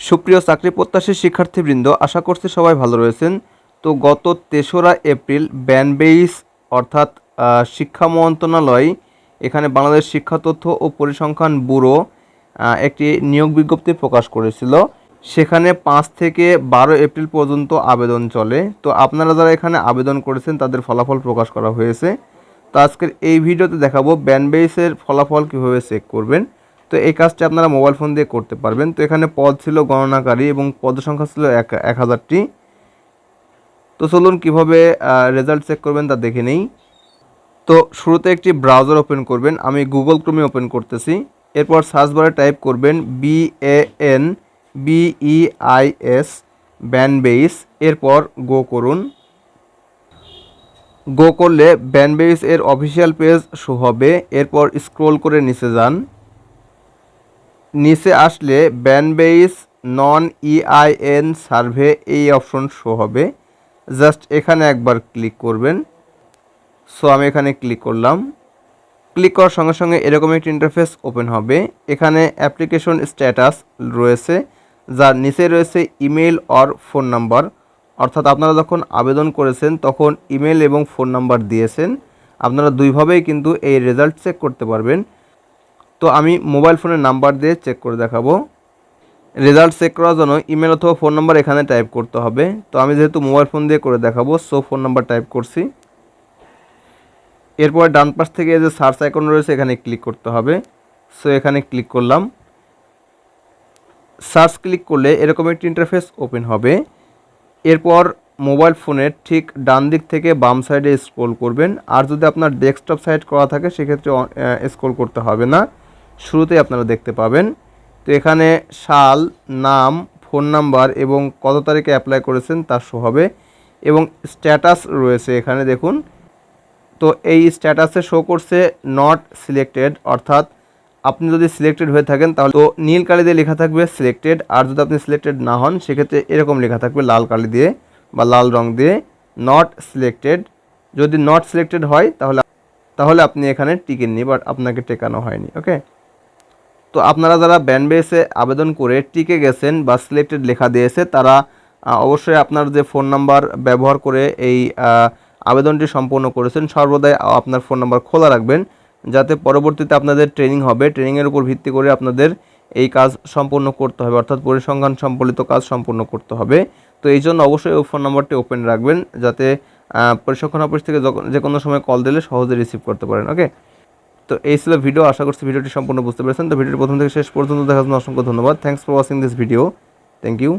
সুপ্রিয় চাকরি প্রত্যাশী শিক্ষার্থীবৃন্দ, আশা করছি সবাই ভালো রয়েছেন। তো গত তেসরা এপ্রিল ব্যানবেইস, অর্থাৎ শিক্ষা মন্ত্রণালয়, এখানে বাংলাদেশ শিক্ষা তথ্য ও পরিসংখ্যান ব্যুরো একটি নিয়োগ বিজ্ঞপ্তি প্রকাশ করেছিল। সেখানে পাঁচ থেকে বারো এপ্রিল পর্যন্ত আবেদন চলে। তো আপনারা যারা এখানে আবেদন করেছেন, তাদের ফলাফল প্রকাশ করা হয়েছে। তো আজকের এই ভিডিওতে দেখাবো ব্যানবেইসের ফলাফল কীভাবে চেক করবেন। তো এই কাজটি আপনারা মোবাইল ফোন দিয়ে করতে পারবেন। তো এখানে পদ ছিল গণনাকারী এবং পদ সংখ্যা ছিল এক এক হাজারটি। তো চলুন কীভাবে রেজাল্ট চেক করবেন তা দেখে নেই। তো শুরুতে একটি ব্রাউজার ওপেন করবেন। আমি গুগল ক্রোমে ওপেন করতেছি। এরপর সার্চ বারে টাইপ করবেন B A N B E I S Banbeis এরপর গো করুন। গো করলে ব্যানবেইস এর অফিসিয়াল পেজ শো হবে। এরপর স্ক্রোল করে নিচে যান। নিচে আসলে ব্যানবেইস নন ইআইএন সার্ভে এই অপশন শো হবে। জাস্ট এখানে একবার ক্লিক করবেন। সো আমি এখানে ক্লিক করলাম। ক্লিক করার সঙ্গে সঙ্গে এরকম একটি ইন্টারফেস ওপেন হবে। এখানে অ্যাপ্লিকেশন স্ট্যাটাস রয়েছে, যার নিচে রয়েছে ইমেল অর ফোন নাম্বার অর্থাৎ আপনারা যখন আবেদন করেছেন, তখন ইমেল এবং ফোন নাম্বার দিয়েছেন। আপনারা দুইভাবেই কিন্তু এই রেজাল্ট চেক করতে পারবেন। তো আমি মোবাইল ফোনের নাম্বার দিয়ে চেক করে দেখাবো। রেজাল্ট চেক করার জন্য ইমেল অথবা ফোন নাম্বার এখানে টাইপ করতে হবে। তো আমি যেহেতু মোবাইল ফোন দিয়ে করে দেখাবো সো ফোন নাম্বার টাইপ করছি। এরপর ডান পাশ থেকে যে সার্চ আইকন রয়েছে, এখানে ক্লিক করতে হবে। সো এখানে ক্লিক করলাম। সার্চ ক্লিক করলে এরকম একটি ইন্টারফেস ওপেন হবে। এরপর মোবাইল ফোনের ঠিক ডান দিক থেকে বাম সাইডে স্ক্রোল করবেন। আর যদি আপনার ডেস্কটপ সাইড করা থাকে, সেক্ষেত্রে স্ক্রোল করতে হবে না। শুরুতেই আপনারা দেখতে পাবেন। তো এখানে সাল, নাম, ফোন নাম্বার এবং কত তারিখে অ্যাপ্লাই করেছেন তা শো হবে এবং স্ট্যাটাস রয়েছে এখানে দেখুন। তো এই স্ট্যাটাসে শো করছে নট সিলেক্টেড অর্থাৎ আপনি যদি সিলেক্টেড হয়ে থাকেন তাহলে তো নীল কালি দিয়ে লেখা থাকবে সিলেক্টেড আর যদি আপনি সিলেক্টেড না হন, সেক্ষেত্রে এরকম লেখা থাকবে লাল কালি দিয়ে বা লাল রং দিয়ে নট সিলেক্টেড যদি নট সিলেক্টেড হয়, তাহলে তাহলে আপনি এখানে টিকেননি বাট আপনাকে টেকানো হয়নি ওকে তো আপনারা যারা ব্যান বেসে আবেদন করে টিকে গেছেন বা সিলেক্টেড লেখা দিয়েছে, তারা অবশ্যই আপনার যে ফোন নাম্বার ব্যবহার করে এই আবেদনটি সম্পূর্ণ করেছেন, সর্বদাই আপনার ফোন নাম্বার খোলা রাখবেন, যাতে পরবর্তীতে আপনাদের ট্রেনিং হবে। ট্রেনিংয়ের উপর ভিত্তি করে আপনাদের এই কাজ সম্পূর্ণ করতে হবে, অর্থাৎ পরিসংখ্যান সম্বলিত কাজ সম্পূর্ণ করতে হবে। তো এই জন্য অবশ্যই ওই ফোন নাম্বারটি ওপেন রাখবেন, যাতে পরিসংখ্যান অফিস থেকে যখন যে কোনো সময় কল দিলে সহজে রিসিভ করতে পারেন ওকে তো এই ছিল ভিডিও, আশা করছি ভিডিওটি সম্পূর্ণ বুঝতে পেরেছেন। তো ভিডিওটি প্রথম থেকে শেষ পর্যন্ত দেখার জন্য অসংখ্য ধন্যবাদ। Thanks for watching this video thank you